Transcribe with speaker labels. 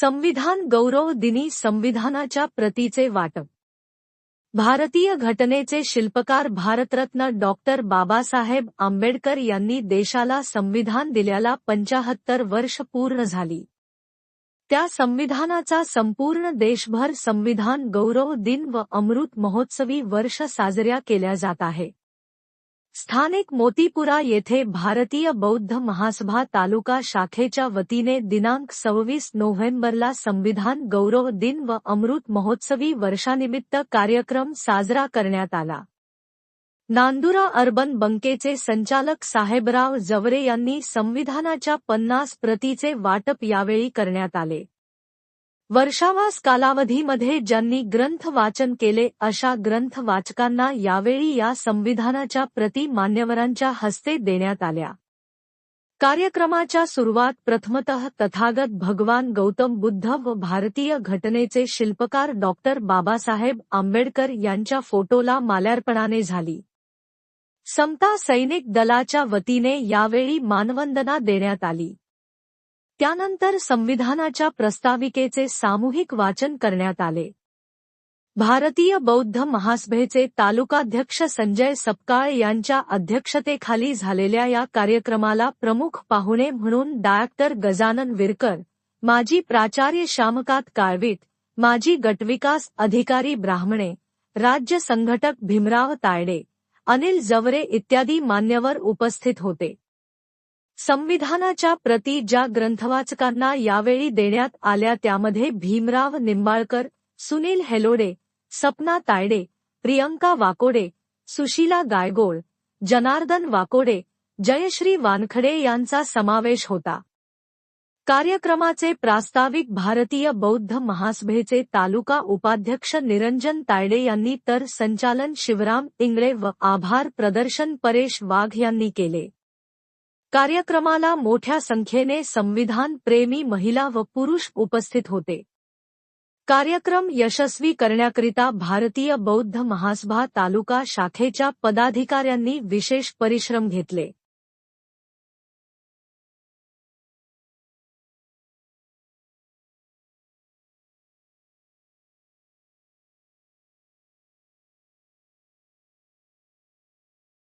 Speaker 1: संविधान गौरव दिनी संविधानाच्या प्रतीचे वाटप. भारतीय घटनेचे शिल्पकार भारतरत्न डॉक्टर बाबासाहेब आंबेडकर यांनी देशाला संविधान दिल्याला पंचाहत्तर वर्ष पूर्ण झाली. त्या संविधानाचा संपूर्ण देशभर संविधान गौरव दिन व अमृत महोत्सवी वर्ष साजऱ्या केल्या जात आहे. स्थानिक मोतीपुरा येथे भारतीय बौद्ध महासभा तालुका शाखेच्या वतीने दिनांक सव्वीस नोव्हेंबरला संविधान गौरव दिन व अमृत महोत्सवी वर्षानिमित्त कार्यक्रम साजरा करण्यात आला. नांदुरा अर्बन बंकेचे संचालक साहेबराव जवरे यांनी संविधानाच्या पन्नास प्रतीचे वाटप यावेळी करण्यात आले. वर्षावास कालावधीमध्ये ज्यांनी ग्रंथ वाचन केले अशा ग्रंथ वाचकांना यावेळी या संविधानाच्या प्रती मान्यवरांच्या हस्ते देण्यात आल्या. कार्यक्रमाच्या सुरुवात प्रथमतः तथागत भगवान गौतम बुद्ध व भारतीय घटनेचे शिल्पकार डॉक्टर बाबासाहेब आंबेडकर यांच्या फोटोला माल्यार्पणाने झाली. समता सैनिक दलाच्या वतीने यावेळी मानवंदना देण्यात आली. त्यानंतर संविधानाच्या प्रस्ताविकेचे सामूहिक वाचन करण्यात आले. भारतीय बौद्ध महासभेचे तालुकाध्यक्ष संजय सपकाळ यांच्या अध्यक्षतेखाली झालेल्या या कार्यक्रमाला प्रमुख पाहुणे म्हणून डायरेक्टर गजानन विरकर माजी प्राचार्य श्यामकात काळवीट माजी गटविकास अधिकारी ब्राह्मणे राज्य संघटक भीमराव तायडे अनिल जवरे इत्यादी मान्यवर उपस्थित होते. संविधानाच्या प्रती ज्या ग्रंथवाचकांना यावेळी देण्यात आल्या त्यामध्ये भीमराव निंबाळकर सुनील हेलोडे सपना तायडे प्रियंका वाकोडे सुशीला गायगोळ जनार्दन वाकोडे जयश्री वानखडे यांचा समावेश होता. कार्यक्रमाचे प्रास्ताविक भारतीय बौद्ध महासभेचे तालुका उपाध्यक्ष निरंजन तायडे यांनी तर संचालन शिवराम इंगळे व आभार प्रदर्शन परेश वाघ यांनी केले. कार्यक्रमाला मोठ्या संख्येने संविधान प्रेमी महिला व पुरुष उपस्थित होते. कार्यक्रम यशस्वी करण्याकरिता भारतीय बौद्ध महासभा तालुका शाखेच्या पदाधिकाऱ्यांनी विशेष परिश्रम घेतले.